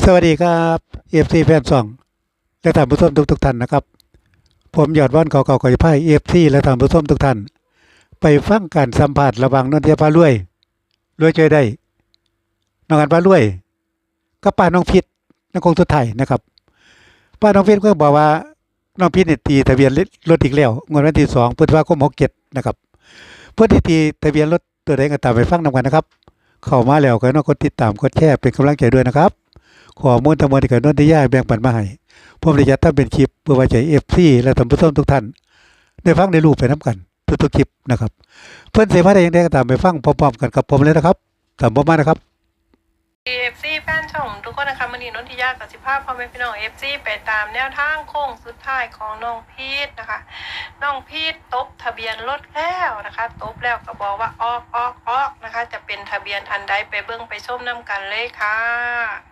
สวัสดีครับเอฟซีแฟนซองและท่านผู้ชมทุกทุกท่านนะครับ ผมยอดว่านเก่าๆก่อยไพ่เอฟซีและท่านผู้ชมทุกท่าน ไปฟังการสัมภาษณ์ระหว่างนนทยาพารวยรวยใจได้น้องอันพารวยกับป้าน้องพิษนักคงสุดไทยนะครับป้าน้องพิษก็บอกว่าน้องพิษเนี่ยตีทะเบียนรถอีกแล้วงวดวันที่สองพฤษภาคมหกเจ็ดนะครับเพื่อที่ตีทะเบียนรถตัวใดก็ตามไปฟังนำกันนะครับ เข้ามาแล้วก็น้องกดติดตามกดแชร์เป็นกำลังใจด้วยนะครับ ขอมูลทั้งหมดที่เกิดนนทิยาแบ่งปันมาให้ผมได้จัดทำเป็นคลิปเพื่อไว้ใจเอฟซีและท่านผู้ชมทุกท่านได้ฟังได้รู้ไปน้ำกันทุกๆคลิปนะครับ เพื่อนเสมาได้ยังไงก็ตามไปฟังพร้อมๆกันกับผมเลยนะครับตามผมมานะครับเอฟซีแฟนช่องทุกคนนะคะมันนี้นนทิยากับสิภาพพ่อแม่พี่น้องเอฟซีไปตามแนวทางโค้งสุดท้ายของน้องพีทนะคะ น้องพีทตบทะเบียนรถแล้วนะคะตบแล้วก็บอกว่าออกออกออกนะคะ จะเป็นทะเบียนอันใดไปเบิ้องไปชมน้ำกันเลยค่ะ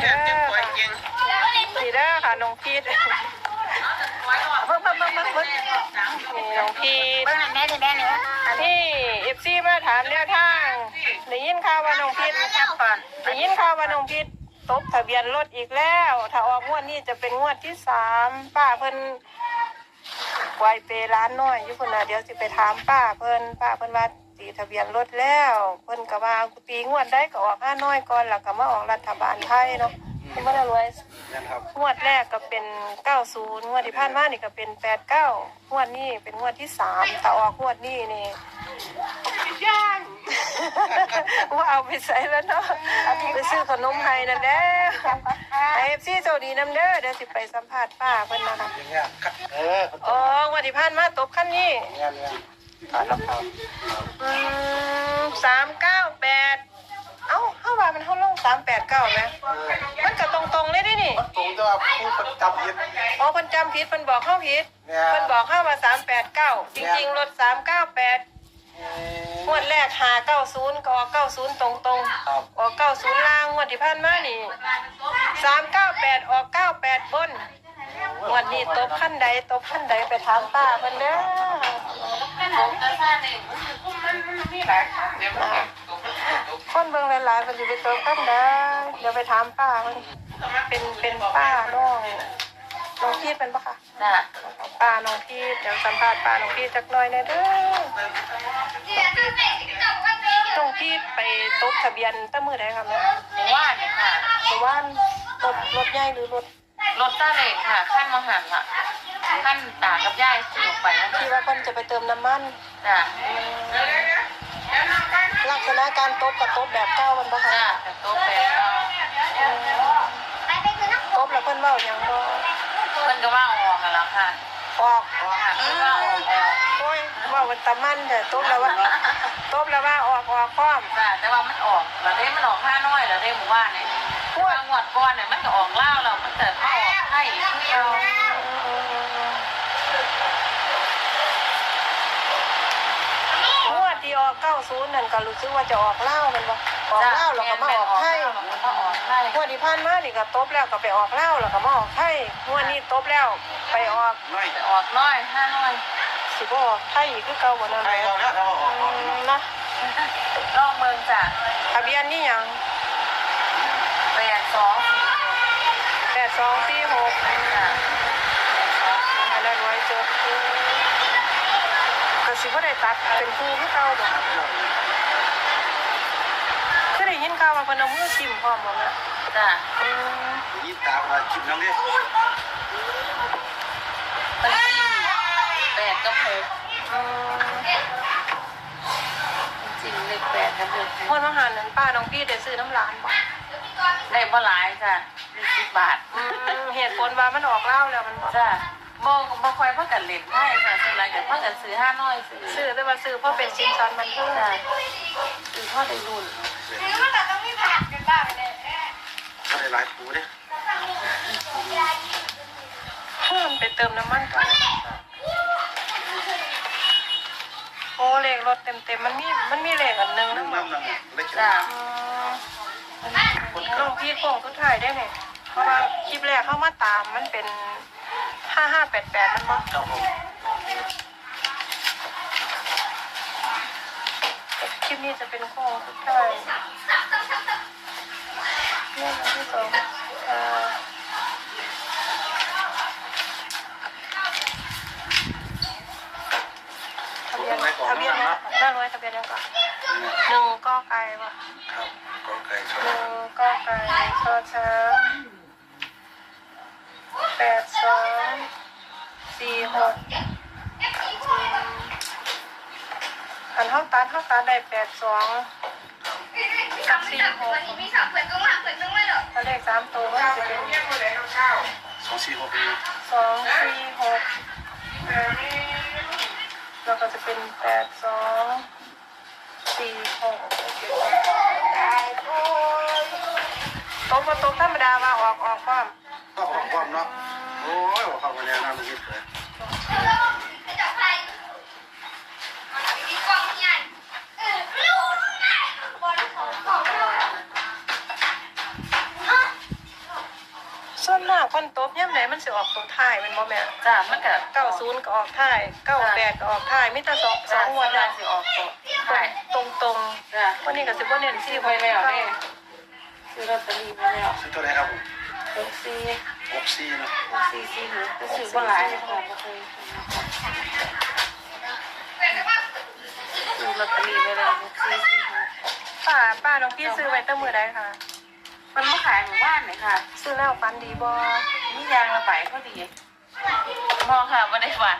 เด้อค่ะสีเด้อค่ะน้องพีทเพิ่มเพิ่มเพิ่มเพิ่มเพิ่มน้องพีทเบิ้งแม่จะแม่เนี่ยที่เอฟซีมาถามแนวทางได้ยินข่าวว่าน้องพีทจับก่อนได้ยินข่าวว่าน้องพีทตบทะเบียนรถอีกแล้ว ถ้าออกงวดนี้จะเป็นงวดที่สามป้าเพิ่นไวเปร้านน้อยอยู่คนน่ะเดี๋ยวสิไปถามป้าเพิ่นป้าเพิ่นว่า ตีทะเบียนรถแล้วเพิ่นก็ว่าตีงวดได้ก็ออกห้าน้อยก่อนแล้วก็มาออกรัฐบาลไทยเนาะคุณบ่ได้รวยงวดแรกก็เป็นเก้าศูนย์งวดที่ผ่านมานี่ก็เป็นแปดเก้างวดนี้เป็นงวดที่สามถ้าออกงวดนี้นี่ว่าเอาไปใส่แล้วเนาะไปซื้อขนมไทยนั่นแหละไอเอฟซีโจดีน้ำเด้อเดี๋ยวสิไปสัมภาษณ์ป้าเพิ่นนะคะเอออ๋องวดที่ผ่านมาตบขั้นนี้ งานงานอืมสามเก้าแปดเอ้าเข้าว่ามันเข้าลงสามแปดเก้าไหมมันก็ตรงๆเลยดินี่ตรงที่ว่าผู้ประจำยึดอ๋อเพิ่นจำผิดเพิ่นบอกเข้าผิดเนี่ยเพิ่นบอกเข้ามาสามแปดเก้าจริงๆรถสามเก้าแปดงวดแรกหาเก้าศูนย์ก็ออกเก้าศูนย์ตรงๆครับออกเก้าศูนย์ล่างงวดที่ผ่านมานี่สามเก้าแปดออกเก้าแปดบน งวดนี้ตบขั้นใดตบขั้นใดไปถามป้าเพิ่นเด้อ คนเบิ่งหลายๆเพิ่นสิไปตบขั้นใดเดี๋ยวไปถามป้าเพิ่นเป็นเป็นป้าน้องน้องพีดเป็นปะคะจ้ะป้าน้องพีดเดี๋ยวสัมภาษณ์ป้าน้องพีดจักหน่อยหนะเด้อน้องพีดไปตบทะเบียนตั้งมือใดครับแม่หมู่บ้านเนี่ยค่ะหรือว่ารถรถใหญ่หรือรถรถต้าเล็กค่ะขั้นมหันละ ขั้นตากับย่ายสื่อไปนะที่ว่าเพิ่นจะไปเติมน้ำมันจ้ะลักษณะการตบกับตบแบบเก้ามันบ่คะจ้ะแต่โต๊ะแปดเราตบแล้วเพิ่นเว้าหยังบ่เพิ่นก็ว่าออกกันแล้วค่ะออกออกค่ะเพิ่นว่าออกออกโอ้ยเว่ามันตะมันแต่ตบแล้วว่าตบแล้วว่าออกออกพร้อมจ้ะแต่ว่ามันออกแล้วเด้มันออกห้าน้อยแล้วเด้หมู่บ้านเนี่ยเพราะว่างวดก้อนเนี่ยมันก็ออกเล่าเรามันแต่มาออกให้คือเอาง ที่ออก90นั่นก็รู้สึกว่าจะออกเหล้าแมันบ่ออกเหล้าแล้วก็มาออกไทยมันก็ออกให้งวดที่ผ่านมานี่ก็ตบแล้วก็ไปออกเหล้าแล้วก็มาออกไทยงวดนี้ตบแล้วไปออกน้อยแต่ออกน้อยห้าน้อยสิบ่ออกไทยอีกคือเก่าบ่นั่นใครแหละเราแล้วเราออกอืมนะนอกเมืองจ้ะทะเบียนนี่หยังแปดสองสี่หก8246จ้ะอันนั้นไว้จดก็ สิบ่ได้ตัดเป็นคู่คือเก่าบ่คือได้ยินข่าวว่าเพิ่นเอามือจิ้มพร้อมบ่แม่จ้ะอืมยิ้มตามมาจิ้มน้องดิมันจิ้มแปดกับหกอืมจิ้มเลขแปดกับเลขหเพิ่กนว่าหันนั้นป้าน้องพี่ได้ซื้อน้ำร้านบ่ได้บ่หลายจ้ะได้สิบบาทอืมเหตุผลว่ามันออกเหล้าแล้วมันบ่จ้ะ บ่บ่ค่อยเพิ่นกันเล่นไพ่จ้ะซื้ออะไรกันเพิ่นกันซื้อห้าน้อยซื้อซื้อแต่ว่าซื้อเพราะเป็นสินสอดมันเพิ่นจ้ะซื้อพ่อได้รุ่นก็ได้หลายปูเนี่ยเพิ่นไปเติมน้ำมันก่อนโอ้เลขรถเต็มๆมันมีมันมีเลขอันหนึงน้ำนำบ่น้ำน้ำได้เขียจ้ะนน้องพี่โค้งสุดท้ายได้ไหมเพราะว่าคลิปแรกเข้ามาตามมันเป็น ห้าห้าแปดแปดมันบ่ครับผมคลิปนี้จะเป็นโค้งสุดท้ายงวดวันที่สองอ่าทะเบียนทะเบียนเนี่ยน่ารวยทะเบียนยังก่อนหนึ่งก็ไก่ป่ะครับก็ไก่ชหนนึ่งก็ไก่ชอช้าง แปดสองสี่หกอันเท่าตัดเท่าตัดได้แปดสองกับสี่หกถ้าเลขสามตัวมันจะเป็นสองสี่หกสองสี่หกแล้วก็จะเป็นแปดสองสี่หกโต๊ะประตูธรรมดามาออกออกความก็ของความเนาะ โอ้ยว่าเข้ามาแล้วนะมันคิดเลยส่วนมากคนโต๊ะย่ำไหนมันสิออกตรงท้ายแมันบ่แม่จ้ามันก็เก้าศูนย์ก็ออกท้ายเก้าแปดก็ออกท้ายมิตรสองสสอองงงวัวันนละละสิออกตัวใช่ตรงตรงจ้าๆวันนี้ก็สิบ่เน้นซื้สี่อหไปกแล้วเก้าเด้ซื้อลอตเตอรี่ไปแล้วซื้อตัวไหนครับผม หกสี่ หกสี่เนาะหกสี่สี่หกก็ซื้อว่าหลายค่ะบ่เคยซื้อลอตเตอรี่ไปแล้วหกสี่สี่หกป้าป้าน้องพี่ซื้อไว้ตั้งมือใดค่ะ มันมาขายหมู่บ้านเลยค่ะซื้อแล้วฟันดีบ่มียางระบายพอดีมองค่ะไม่ได้ฝัน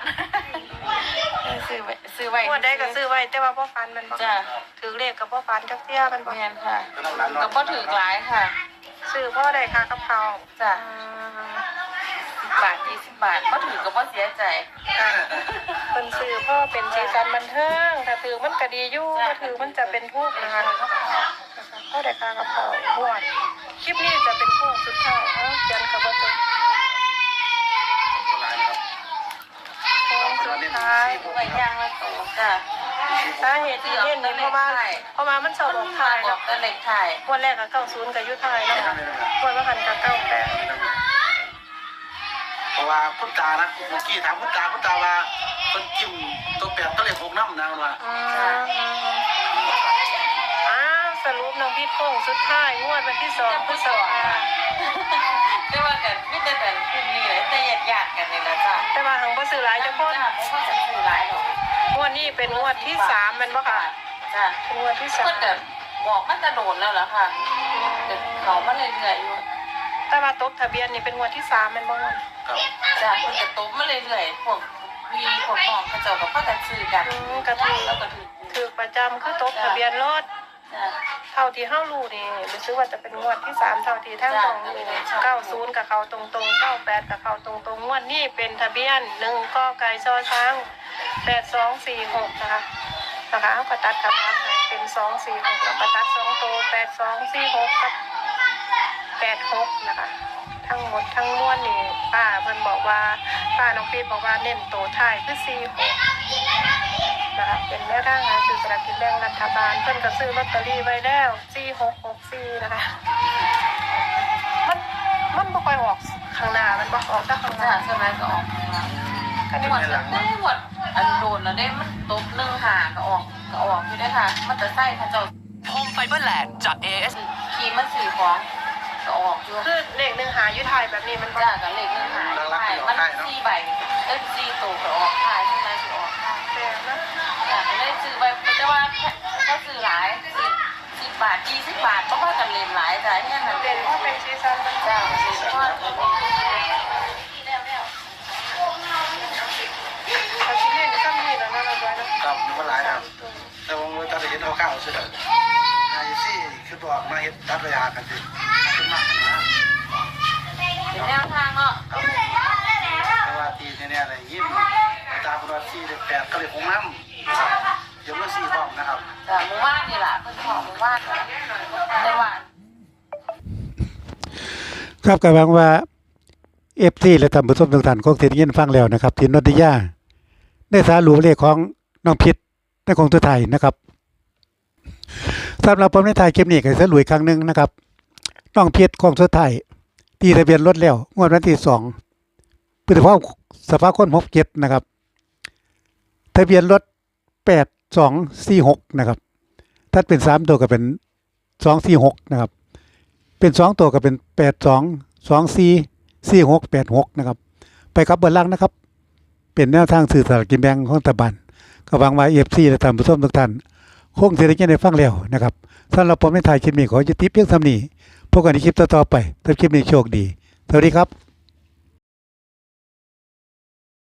ซื้อไว้ซื้อไว้งวดใดก็ซื้อไว้แต่ว่าพ่อฟันมันบ่จ้าถือเลขกับพ่อฟันจักเที่ยมันบ่แมนค่ะก็ต้องร้านก็เนาะบ่ถือหลายค่ะ ซื้อพ่อใดค่ะกับเขาจ้ะอืมสิบบาทยี่สิบบาทบ่ถือก็บ่เสียใจ ค่ะเพิ่นซื้อพ่อเป็นสีสันบันเทิงถ้าถือมันก็ดีอยู่ถ้าถือมันจะเป็นทุกข์นะคะพ่อใดค่ะกับเขาหวดคลิปนี้จะเป็นโค้งสุดท้ายเอ้าเขียนกับบ่เป็น ก็ร้านครับ โค้งสุดท้ายไว้ยางละโตจ้ะสาเหตุที่เล่นนี่เพราะว่าเพราะว่ามันสอบออกท้ายเนาะกแต่เล็กถ่ายวันแรกก็เก้าศูนย์กับยุทธายเนาะวันว่าหันกับเก้าแปดเพราะว่าพุทธานะเมื่อกี้ถามพุทธาพุทธาว่าคนจิ้มตัวแปดก็เลยหกน้ำนะมันว่าอืมอ้าวสรุปน้องพี่โค้งสุดท้ายงวดวันที่สองพฤษภา แต่ว่ากันมีแต่กันขึ้นนี่แหละแต่ญาติๆกันนี่ล่ะจ้ะแต่ว่าหังบ่ซื้อหลายจ้าจังบ่คนจ้าบ่ค่อยจะซื้อหลายหรอกงวดนี้เป็นงวดที่สามแมันบ่ค่ะจ้ะเป็นงวดที่สาเพิ่มนก็บอกมันจะโดนแล้วล่ะค่ะแต่เขามาเรื่อยๆอยู่แต่ว่าตบทะเบียนนี่เป็นงวดที่สามแมันบ่งวดครับจ้ะเพิ่นก็ตบมาเรื่อยๆพวกมีพวกน้องเขาเจ้าก็พากันซื้อกันอืมก็ถือแล้วก็ถือถือประจำคือตบทะเบียนรถจ้ะ เท่าที่เฮารู้นี่รู้สึกว่าจะเป็นงวดที่สามเท่าที่ทั้งสองรู้เก้าศูนย์กับเขาตรงๆเก้าแปดกับเขาตรงๆงวดนี้เป็นทะเบียนหนึ่งก็ไก่ชอช้างแปดสองสี่หกนะคะนะคะเอากระตัดกลับมาเป็นสองสี่หกแล้วกระตัดสองตัวแปดสองสี่หกกับแปดหกนะคะทั้งหมดทั้งมวลนี่ป้าเพิ่นบอกว่าป้าน้องปีบอกว่าเน้นตัวท้ายคือสี่หกนะคะเป็นแม่ร่างอส ลากกินแบ่งรัฐบาลเพิ่นก็ซื้อลอตเตอรี่ไว้แล้วสี่หกหกสี่นะคะ มันมันบ่ค่อยออกข้างหน้ามันบ่ออกแต่ข้างหจ้ะน้าใช่ไหมก็ออกก็นี่หมดได้หมดอันโดนแล้วได้มันตบหนึ่งหาก็ออกก็ออกอยู่ได้ค่ะ มันจะใส่เขาเจ้าโฮมไฟเบอร์แลนด์จาก AS ขี่มันสื่อของก็ออกอยู่คือเลขหนึ่งหาอยู่ท้ายแบบนี้มันบ่จ้ากับเลขหนึ่งหายใช่มันสี่ใบเอ้ยสี่ตัวก็ออกขายใช่ไหมก็ออก ขายแปลกนะจ้าก็ได้ซื้อไปแต่ว่าก็ซื้อหลายสิบบาทยี่สิบบาทเพราะว่ากันเล่นหลายแต่เนี่ยนั่นเด่นเพราะเป็นซีซันมันจ้าซื้อทอดก็มีเขา ดก็เลยหกน้ำเดี๋ยวมาสี่ห้องนะครับจ้าหมู่บ้านนี่แหละเพิ่นของหมู่บ้านในวันครับก็หวังว่าเอฟซีและท่านผู้ชมทุกท่านคงสิได้ยินฟังแล้วนะครับที่นนทิยาได้สารุปเลขของน้องพิษในของตัวไทยนะครับสำหรับผมในถ่ายคลิปนี้ก็สรุปอีกครั้งหนึ่งนะครับน้องพิษของตัวไทยตีทะเบียนรถแล้วงวดวันที่สองพฤษภาคมสภาคมหกเจ็ดนะครับ ทะเบียนรถแปดสองสี่หกนะครับ ถ้าเป็นสามตัวก็เป็นสองสี่หกนะครับ เป็นสองตัวก็เป็นแปดสองสองสี่สี่หกแปดหกนะครับ ไปครับเบอร์ล่างนะครับ เป็นแนวทางสื่อสารกินแบงของตะบันก็หวังว่าเอฟซีและท่านผู้ชมทุกท่านคงจะได้ยินได้ฟังแล้วนะครับสำหรับผมในถ่ายคลิปนี้ขอยุติเพียงเท่านี้พบกันในคลิปต่อๆไปถ้าคลิปนี้โชคดี สวัสดีครับ